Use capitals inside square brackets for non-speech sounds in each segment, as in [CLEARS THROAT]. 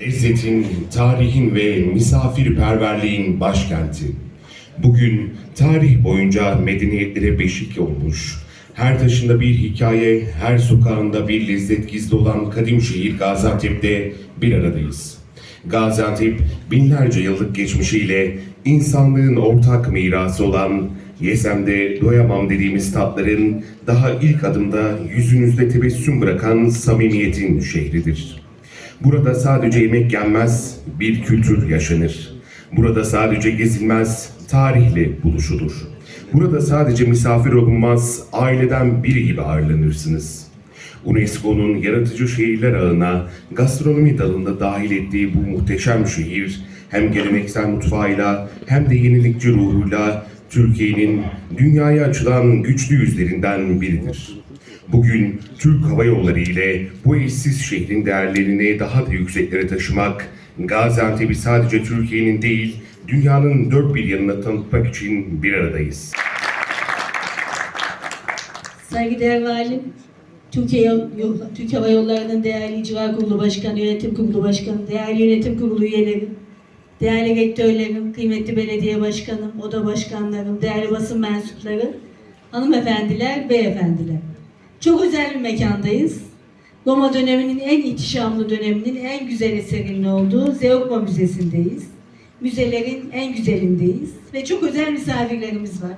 Lezzetin, tarihin ve misafirperverliğin başkenti. Bugün tarih boyunca medeniyetlere beşik olmuş, her taşında bir hikaye, her sokağında bir lezzet gizli olan kadim şehir Gaziantep'te bir aradayız. Gaziantep, binlerce yıllık geçmişiyle insanlığın ortak mirası olan yesem de doyamam dediğimiz tatların daha ilk adımda yüzünüzde tebessüm bırakan samimiyetin şehridir. Burada sadece yemek yenmez, bir kültür yaşanır. Burada sadece gezilmez, tarihle buluşulur. Burada sadece misafir olunmaz, aileden biri gibi ağırlanırsınız. UNESCO'nun yaratıcı şehirler ağına gastronomi dalında dahil ettiği bu muhteşem şehir hem geleneksel mutfağıyla hem de yenilikçi ruhuyla Türkiye'nin dünyaya açılan güçlü yüzlerinden biridir. Bugün Türk Hava Yolları ile bu eşsiz şehrin değerlerini daha da yükseklere taşımak, Gaziantep'i sadece Türkiye'nin değil, dünyanın dört bir yanına tanıtmak için bir aradayız. Saygıdeğer Valim, Türkiye, Türk Hava Yolları'nın değerli icra kurulu başkanı, yönetim kurulu başkanı, değerli yönetim kurulu üyeleri, değerli rektörlerim, kıymetli belediye başkanım, oda başkanlarım, değerli basın mensupları, hanımefendiler, beyefendiler. Çok özel bir mekandayız. Roma döneminin en ihtişamlı döneminin en güzel eserinin olduğu Zeugma Müzesi'ndeyiz. Müzelerin en güzelindeyiz ve çok özel misafirlerimiz var.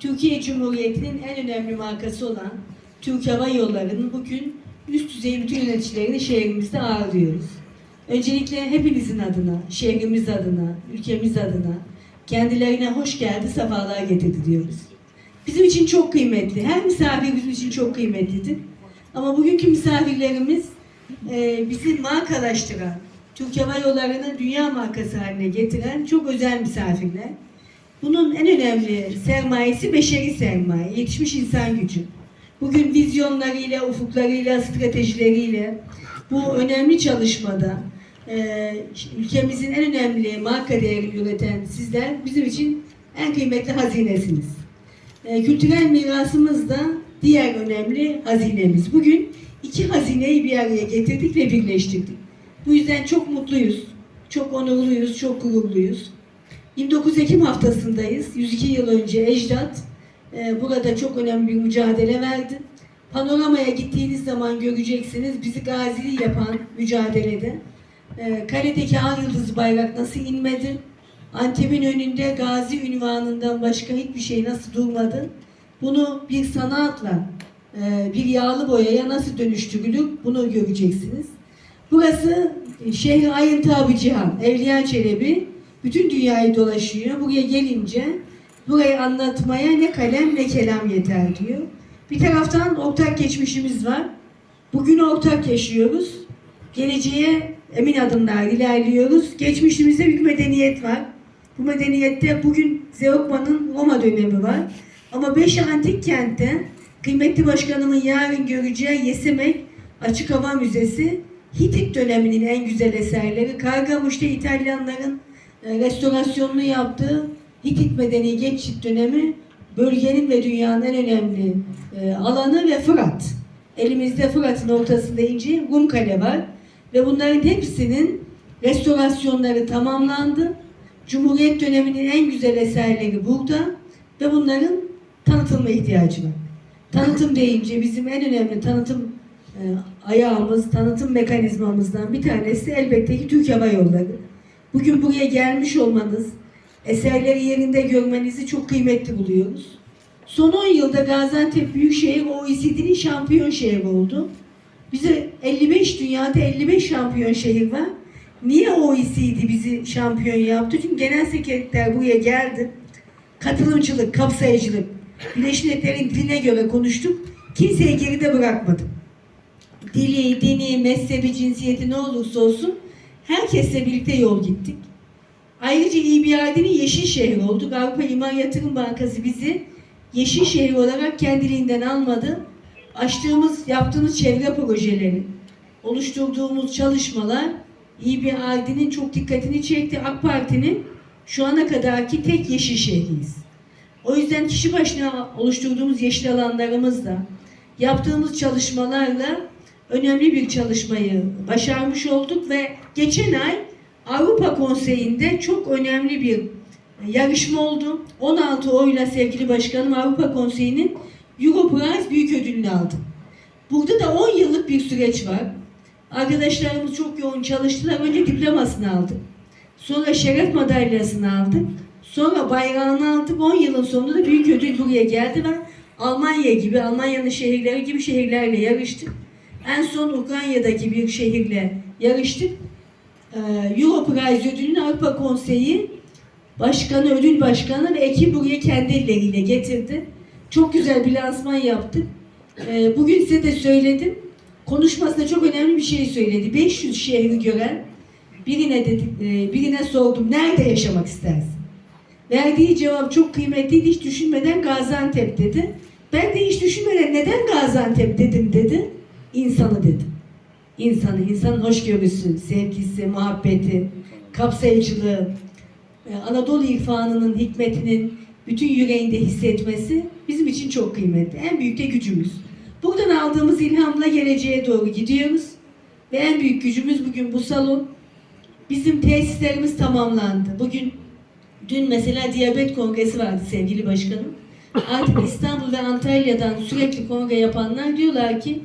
Türkiye Cumhuriyeti'nin en önemli markası olan Türk Hava Yolları'nın bugün üst düzey bütün yöneticilerini şehrimizde ağırlıyoruz. Öncelikle hepinizin adına, şehrimiz adına, ülkemiz adına kendilerine hoş geldi, sefalar getirdi diyoruz. Bizim için çok kıymetli. Her misafir bizim için çok kıymetlidir. Ama bugünkü misafirlerimiz e, bizi markalaştıran, Türk Hava Yolları'nı dünya markası haline getiren çok özel misafirler. Bunun en önemli sermayesi beşeri sermaye, yetişmiş insan gücü. Bugün vizyonlarıyla, ufuklarıyla, stratejileriyle bu önemli çalışmada e, ülkemizin en önemli marka değerini üreten sizler bizim için en kıymetli hazinesiniz. E, kültürel mirasımız da diğer önemli hazinemiz. Bugün iki hazineyi bir araya getirdik ve birleştirdik. Bu yüzden çok mutluyuz, çok onurluyuz, çok gururluyuz. 29 Ekim haftasındayız. 102 yıl önce Ecdat e, burada çok önemli bir mücadele verdi. Panoramaya gittiğiniz zaman göreceksiniz bizi gazili yapan mücadelede. E, kaledeki Al Yıldız bayrak nasıl inmedi? Antep'in önünde gazi ünvanından başka hiçbir şey nasıl durmadı? Bunu bir sanatla, e, bir yağlı boyaya nasıl dönüştürülür? Bunu göreceksiniz. Burası e, Şeyh Ayın Tabi Cihan, Evliya Çelebi bütün dünyayı dolaşıyor. Buraya gelince burayı anlatmaya ne kalem ne kelam yeter diyor. Bir taraftan ortak geçmişimiz var. Bugün ortak yaşıyoruz. Geleceğe emin adımlar ilerliyoruz. Geçmişimizde bir medeniyet var. Bu medeniyette bugün Zeugma'nın Roma dönemi var. Ama beş antik kentte kıymetli başkanımın yarın göreceği Yesemek Açık Hava Müzesi Hitit döneminin en güzel eserleri. Kargamış'ta İtalyanların e, restorasyonunu yaptığı Hitit medeni geçit dönemi bölgenin ve dünyanın en önemli e, alanı ve Fırat. Elimizde Fırat'ın ortasında ince Rum Kale var ve bunların hepsinin restorasyonları tamamlandı. Cumhuriyet döneminin en güzel eserleri burada ve bunların tanıtılma ihtiyacı var. Tanıtım deyince bizim en önemli tanıtım e, ayağımız, tanıtım mekanizmamızdan bir tanesi elbette ki Türk Hava Yolları. Bugün buraya gelmiş olmanız, eserleri yerinde görmenizi çok kıymetli buluyoruz. Son 10 yılda Gaziantep Büyükşehir OECD'nin şampiyon şehri oldu. Bize 55 dünyada 55 şampiyon şehir var. Niye OECD bizi şampiyon yaptı? Çünkü genel sekreter buraya geldi. Katılımcılık, kapsayıcılık, Birleşmiş Milletler'in diline göre konuştuk. Kimseyi geride bırakmadık. Dili, dini, mezhebi, cinsiyeti ne olursa olsun herkesle birlikte yol gittik. Ayrıca İBRD'nin yeşil şehri olduk. Avrupa İmar Yatırım Bankası bizi yeşil şehir olarak kendiliğinden almadı. Açtığımız, yaptığımız çevre projeleri, oluşturduğumuz çalışmalar İBRD'nin çok dikkatini çekti. AK Parti'nin şu ana kadarki tek yeşil şehriyiz. O yüzden kişi başına oluşturduğumuz yeşil alanlarımızla, yaptığımız çalışmalarla önemli bir çalışmayı başarmış olduk ve geçen ay Avrupa Konseyi'nde çok önemli bir yarışma oldu. 16 oyla sevgili başkanım Avrupa Konseyi'nin Europrize büyük ödülünü aldı. Burada da 10 yıllık bir süreç var. Arkadaşlarımız çok yoğun çalıştılar. Önce diplomasını aldık. Sonra şeref madalyasını aldık. Sonra bayrağını aldık. 10 yılın sonunda da büyük ödül buraya geldi ve Almanya gibi, Almanya'nın şehirleri gibi şehirlerle yarıştık. En son Ukrayna'daki bir şehirle yarıştık. Ee, Europrize ödülünü Avrupa Konseyi Başkanı, ödül başkanı ve ekip buraya kendi elleriyle getirdi. Çok güzel bir lansman yaptık. Ee, bugün size de söyledim. Konuşmasında çok önemli bir şey söyledi. 500 şehri gören birine dedi, e, birine sordum. Nerede yaşamak istersin? Verdiği cevap çok kıymetliydi. Hiç düşünmeden Gaziantep dedi. Ben de hiç düşünmeden neden Gaziantep dedim dedi. İnsanı dedim. İnsanı, insanın hoşgörüsü, sevgisi, muhabbeti, kapsayıcılığı, e, Anadolu irfanının hikmetinin bütün yüreğinde hissetmesi bizim için çok kıymetli. En büyük de gücümüz. Buradan aldığımız ilhamla geleceğe doğru gidiyoruz. Ve en büyük gücümüz bugün bu salon. Bizim tesislerimiz tamamlandı. Bugün dün mesela diyabet kongresi vardı sevgili başkanım. Artık [COUGHS] İstanbul ve Antalya'dan sürekli kongre yapanlar diyorlar ki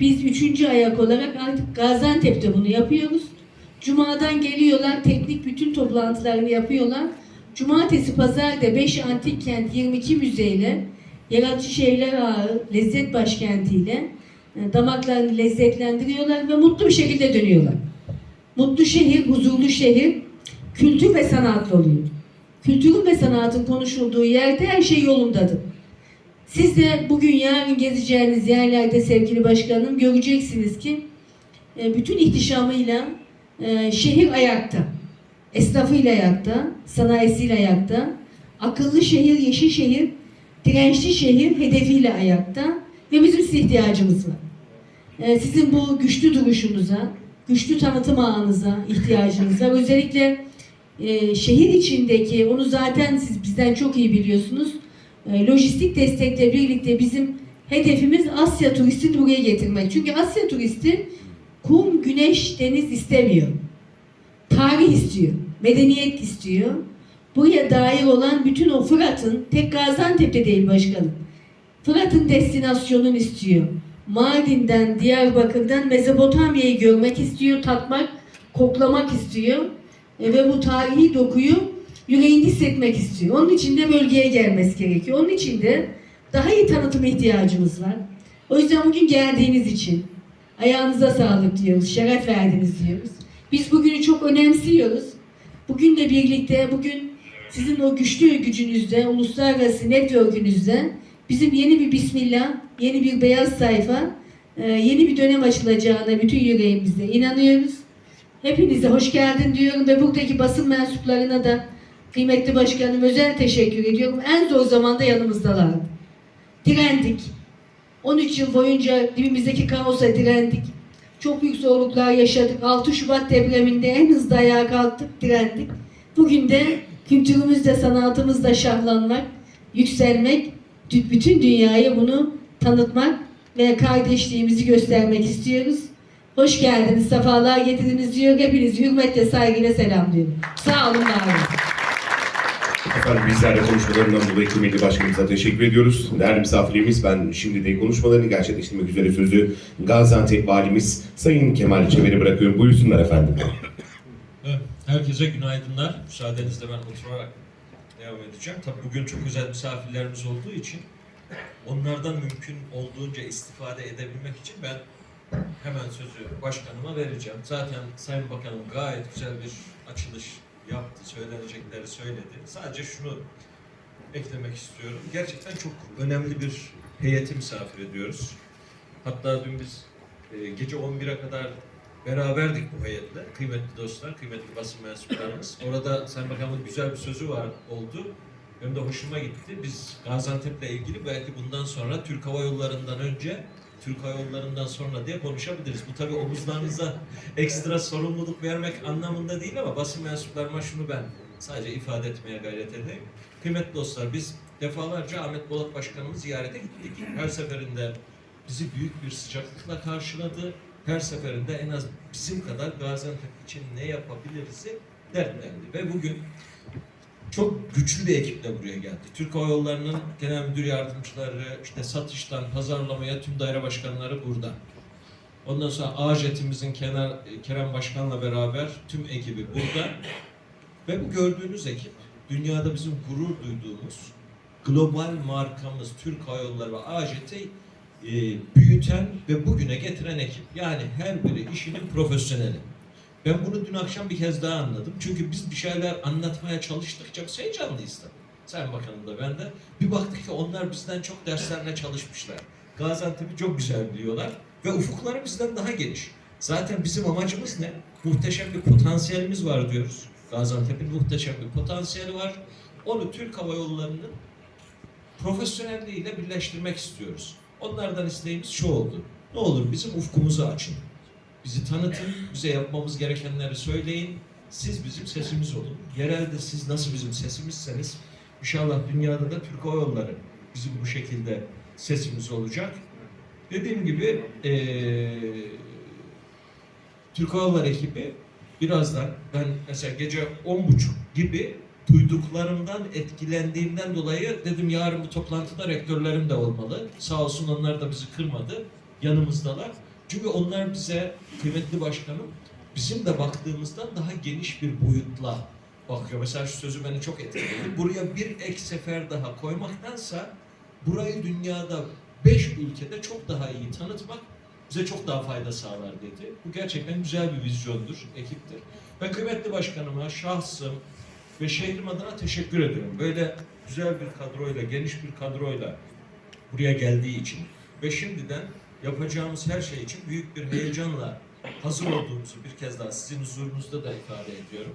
biz üçüncü ayak olarak artık Gaziantep'te bunu yapıyoruz. Cuma'dan geliyorlar, teknik bütün toplantılarını yapıyorlar. Cumartesi, pazarda 5 antik kent, 22 müzeyle, yaratıcı şehirler ağı, lezzet başkentiyle e, damaklarını lezzetlendiriyorlar ve mutlu bir şekilde dönüyorlar. Mutlu şehir, huzurlu şehir, kültür ve sanatlı oluyor. Kültürün ve sanatın konuşulduğu yerde her şey yolundadır. Siz de bugün yarın gezeceğiniz yerlerde sevgili başkanım göreceksiniz ki e, bütün ihtişamıyla e, şehir ayakta. Esnafıyla ayakta, sanayisiyle ayakta. Akıllı şehir, yeşil şehir, dirençli şehir hedefiyle ayakta. Ve bizim size ihtiyacımız var. E, sizin bu güçlü duruşunuza, güçlü tanıtım ağınıza ihtiyacınız var. Özellikle e, şehir içindeki, onu zaten siz bizden çok iyi biliyorsunuz. E, lojistik destekle birlikte bizim hedefimiz Asya turistini buraya getirmek. Çünkü Asya turisti kum, güneş, deniz istemiyor. Tarih istiyor, medeniyet istiyor. Buraya dair olan bütün o Fırat'ın, tek Gaziantep'te değil başkanım. Fırat'ın destinasyonunu istiyor. Mardin'den, Diyarbakır'dan Mezopotamya'yı görmek istiyor, tatmak, koklamak istiyor. E, ve bu tarihi dokuyu yüreğinde hissetmek istiyor. Onun için de bölgeye gelmesi gerekiyor. Onun için de daha iyi tanıtım ihtiyacımız var. O yüzden bugün geldiğiniz için ayağınıza sağlık diyoruz, şeref verdiniz diyoruz. Biz bugünü çok önemsiyoruz. Bugünle birlikte bugün sizin o güçlü gücünüzde, uluslararası network'ünüzde bizim yeni bir bismillah, yeni bir beyaz sayfa, e, yeni bir dönem açılacağına bütün yüreğimizle inanıyoruz. Hepinize hoş geldin diyorum ve buradaki basın mensuplarına da kıymetli başkanım özel teşekkür ediyorum. En zor zamanda yanımızdalardı. Direndik. 13 yıl boyunca dibimizdeki kaosa direndik. Çok büyük zorluklar yaşadık. 6 Şubat depreminde en hızlı ayağa kalktık, direndik. Bugün de kültürümüzde, sanatımızda şahlanmak, yükselmek, bütün dünyaya bunu tanıtmak ve kardeşliğimizi göstermek istiyoruz. Hoş geldiniz, sefalar getirdiniz diyor. Hepinizi hürmetle, saygıyla selamlıyorum. Sağ olun, var. Efendim bizler de konuşmalarından dolayı kıymetli başkanımıza teşekkür ediyoruz. Değerli misafirlerimiz ben şimdi de konuşmalarını gerçekleştirmek üzere sözü Gaziantep Valimiz Sayın Kemal Çemer'e bırakıyorum. Buyursunlar efendim. Herkese günaydınlar. Müsaadenizle ben oturarak devam edeceğim. Tabii bugün çok özel misafirlerimiz olduğu için onlardan mümkün olduğunca istifade edebilmek için ben hemen sözü başkanıma vereceğim. Zaten Sayın Bakanım gayet güzel bir açılış yaptı, söylenecekleri söyledi. Sadece şunu eklemek istiyorum. Gerçekten çok önemli bir heyeti misafir ediyoruz. Hatta dün biz e, gece 11'e kadar beraberdik bu heyetle. Kıymetli dostlar, kıymetli basın mensuplarımız. Orada Sayın Bakanımın güzel bir sözü var oldu. Benim de hoşuma gitti. Biz Gaziantep'le ilgili belki bundan sonra Türk Hava Yolları'ndan önce Türk Hava Yolları'ndan sonra diye konuşabiliriz. Bu tabii omuzlarınıza ekstra sorumluluk vermek anlamında değil ama basın mensuplarıma şunu ben sadece ifade etmeye gayret edeyim. Kıymetli dostlar biz defalarca Ahmet Bolat Başkanımı ziyarete gittik. Her seferinde bizi büyük bir sıcaklıkla karşıladı. Her seferinde en az bizim kadar Gaziantep için ne yapabiliriz dertlendi. Ve bugün çok güçlü bir ekiple buraya geldi. Türk Hava Yolları'nın genel müdür yardımcıları, işte satıştan pazarlamaya tüm daire başkanları burada. Ondan sonra AJET'imizin Kenar, Kerem Başkan'la beraber tüm ekibi burada. Ve bu gördüğünüz ekip dünyada bizim gurur duyduğumuz global markamız Türk Hava Yolları ve AJET'i e, büyüten ve bugüne getiren ekip. Yani her biri işinin profesyoneli. Ben bunu dün akşam bir kez daha anladım. Çünkü biz bir şeyler anlatmaya çalıştıkça biz heyecanlıyız tabii. Sayın Bakanım da ben de. Bir baktık ki onlar bizden çok derslerine çalışmışlar. Gaziantep'i çok güzel biliyorlar ve ufukları bizden daha geniş. Zaten bizim amacımız ne? Muhteşem bir potansiyelimiz var diyoruz. Gaziantep'in muhteşem bir potansiyeli var. Onu Türk Hava Yolları'nın profesyonelliğiyle birleştirmek istiyoruz. Onlardan isteğimiz şu oldu. Ne olur bizim ufkumuzu açın. Bizi tanıtın, bize yapmamız gerekenleri söyleyin. Siz bizim sesimiz olun. Yerelde siz nasıl bizim sesimizseniz inşallah dünyada da Türk Hava Yolları bizim bu şekilde sesimiz olacak. Dediğim gibi eee Türk Hava Yolları ekibi birazdan ben mesela gece on buçuk gibi duyduklarımdan etkilendiğimden dolayı dedim yarın bu toplantıda rektörlerim de olmalı. Sağ olsun onlar da bizi kırmadı. Yanımızdalar. Çünkü onlar bize kıymetli başkanım bizim de baktığımızdan daha geniş bir boyutla bakıyor. Mesela şu sözü beni çok etkiledi. Buraya bir ek sefer daha koymaktansa burayı dünyada beş ülkede çok daha iyi tanıtmak bize çok daha fayda sağlar dedi. Bu gerçekten güzel bir vizyondur, ekiptir. Ben kıymetli başkanıma, şahsım ve şehrim adına teşekkür ediyorum. Böyle güzel bir kadroyla, geniş bir kadroyla buraya geldiği için ve şimdiden yapacağımız her şey için büyük bir heyecanla hazır olduğumuzu bir kez daha sizin huzurunuzda da ifade ediyorum.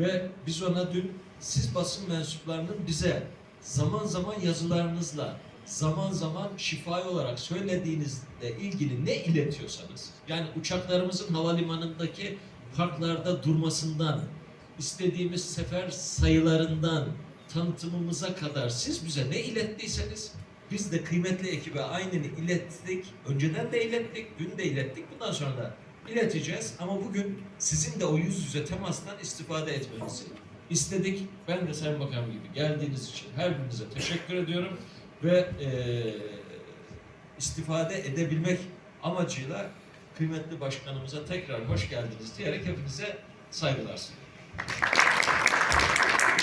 Ve biz ona dün siz basın mensuplarının bize zaman zaman yazılarınızla, zaman zaman şifai olarak söylediğinizle ilgili ne iletiyorsanız, yani uçaklarımızın havalimanındaki parklarda durmasından, istediğimiz sefer sayılarından, tanıtımımıza kadar siz bize ne ilettiyseniz biz de kıymetli ekibe aynını ilettik. Önceden de ilettik, dün de ilettik, bundan sonra da ileteceğiz. Ama bugün sizin de o yüz yüze temastan istifade etmenizi istedik. Ben de Sayın Bakan gibi geldiğiniz için her birinize teşekkür ediyorum ve eee, istifade edebilmek amacıyla kıymetli başkanımıza tekrar hoş geldiniz diyerek hepinize saygılar sunuyorum.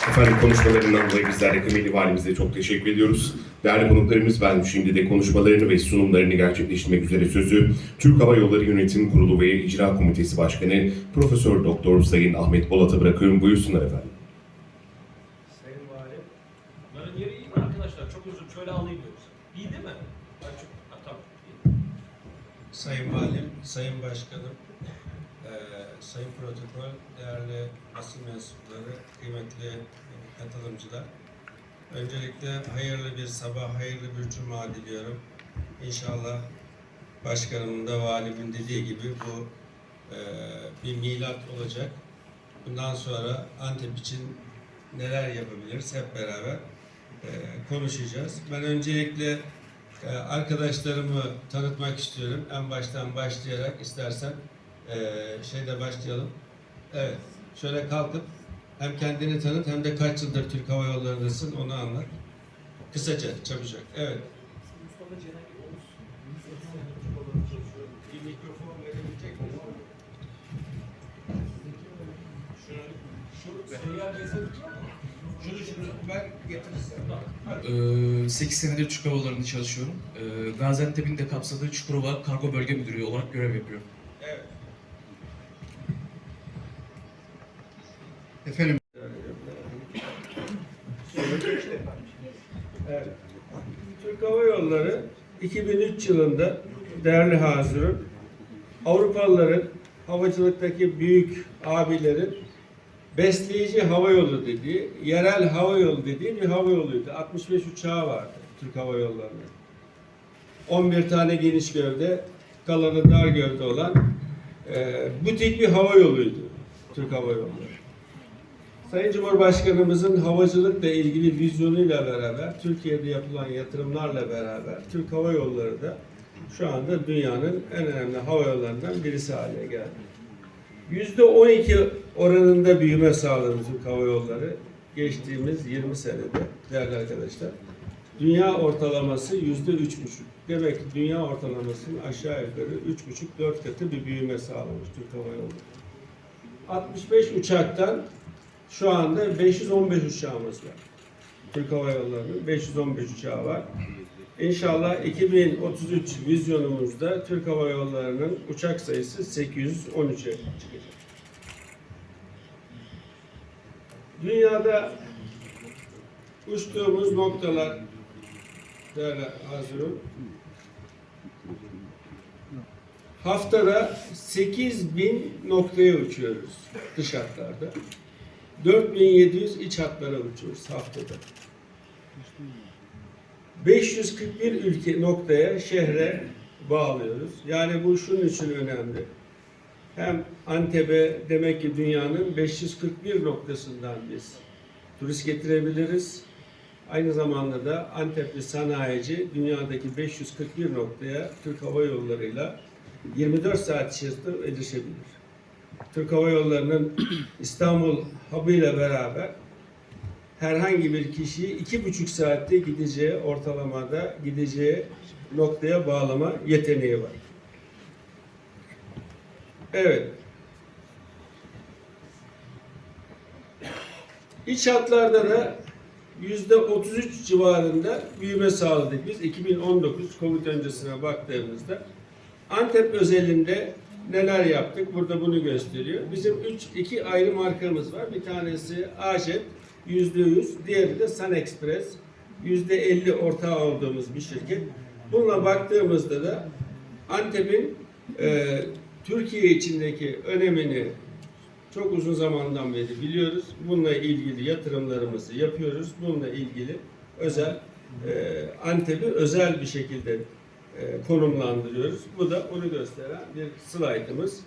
Efendim konuşmalarından dolayı bizler de kıymetli valimize çok teşekkür ediyoruz. Değerli konuklarımız ben şimdi de konuşmalarını ve sunumlarını gerçekleştirmek üzere sözü Türk Hava Yolları Yönetim Kurulu ve İcra Komitesi Başkanı Profesör Doktor Sayın Ahmet Bolat'a bırakıyorum. Buyursunlar efendim. Sayın Valim. Bunların yeri iyi mi arkadaşlar? Çok uzun. Şöyle alayım yoksa. İyi değil mi? Ben çok... Ha, tamam. Sayın Valim, Sayın Başkanım, eee, Sayın Protokol, değerli basın mensupları, kıymetli katılımcılar. Öncelikle hayırlı bir sabah, hayırlı bir cuma diliyorum. İnşallah başkanımın da valimin dediği gibi bu eee, bir milat olacak. Bundan sonra Antep için neler yapabiliriz hep beraber eee, konuşacağız. Ben öncelikle ee, Arkadaşlarımı tanıtmak istiyorum. En baştan başlayarak istersen eee şeyde başlayalım. Evet, şöyle kalkıp hem kendini tanıt hem de kaç yıldır Türk Hava Yolları'ndasın onu anlat. Kısaca, çabucak. Evet. Bir mikrofon verebilecek misin? Şunu şunu ben getirirsem. Ee, 8 senedir Türk Hava Yolları'nda çalışıyorum. Ee, Gaziantep'in de kapsadığı Çukurova Kargo Bölge Müdürü olarak görev yapıyorum. Evet. Efendim Evet. Türk Hava Yolları 2003 yılında değerli hazırım Avrupalıların havacılıktaki büyük abilerin besleyici hava yolu dediği, yerel hava yolu dediği bir hava yoluydu. 65 uçağı vardı Türk Hava Yolları'nın. 11 tane geniş gövde, kalanı dar gövde olan e, butik bir hava yoluydu Türk Hava Yolları. Sayın Cumhurbaşkanımızın havacılıkla ilgili vizyonuyla beraber, Türkiye'de yapılan yatırımlarla beraber Türk Hava Yolları da şu anda dünyanın en önemli hava yollarından birisi haline geldi. Yüzde 12 oranında büyüme sağladı Türk Hava Yolları geçtiğimiz 20 senede değerli arkadaşlar. Dünya ortalaması yüzde üç buçuk. Demek ki dünya ortalamasının aşağı yukarı üç buçuk dört katı bir büyüme sağlamış Türk Hava Yolları. 65 uçaktan şu anda 515 uçağımız var. Türk Hava Yolları'nın 515 uçağı var. İnşallah 2033 vizyonumuzda Türk Hava Yolları'nın uçak sayısı 813'e çıkacak. Dünyada uçtuğumuz noktalar değerli Hazırım haftada 8000 noktaya uçuyoruz dış hatlarda. 4700 iç hatlara uçuyoruz haftada. 541 ülke noktaya, şehre bağlıyoruz. Yani bu şunun için önemli. Hem Antep'e demek ki dünyanın 541 noktasından biz turist getirebiliriz. Aynı zamanda da Antepli sanayici dünyadaki 541 noktaya Türk Hava Yolları'yla 24 saat içerisinde erişebilir. Türk Hava Yolları'nın [CLEARS THROAT] İstanbul hub'ı ile beraber herhangi bir kişiyi iki buçuk saatte gideceği ortalamada gideceği noktaya bağlama yeteneği var. Evet. İç hatlarda da yüzde 33 civarında büyüme sağladık biz 2019 Covid öncesine baktığımızda. Antep özelinde neler yaptık? Burada bunu gösteriyor. Bizim üç, iki ayrı markamız var. Bir tanesi Ajet yüzde yüz, diğeri de Sun Express yüzde elli ortağı olduğumuz bir şirket. Bununla baktığımızda da Antep'in e, Türkiye içindeki önemini çok uzun zamandan beri biliyoruz. Bununla ilgili yatırımlarımızı yapıyoruz. Bununla ilgili özel e, Antep'i özel bir şekilde konumlandırıyoruz. Bu da onu gösteren bir slaytımız.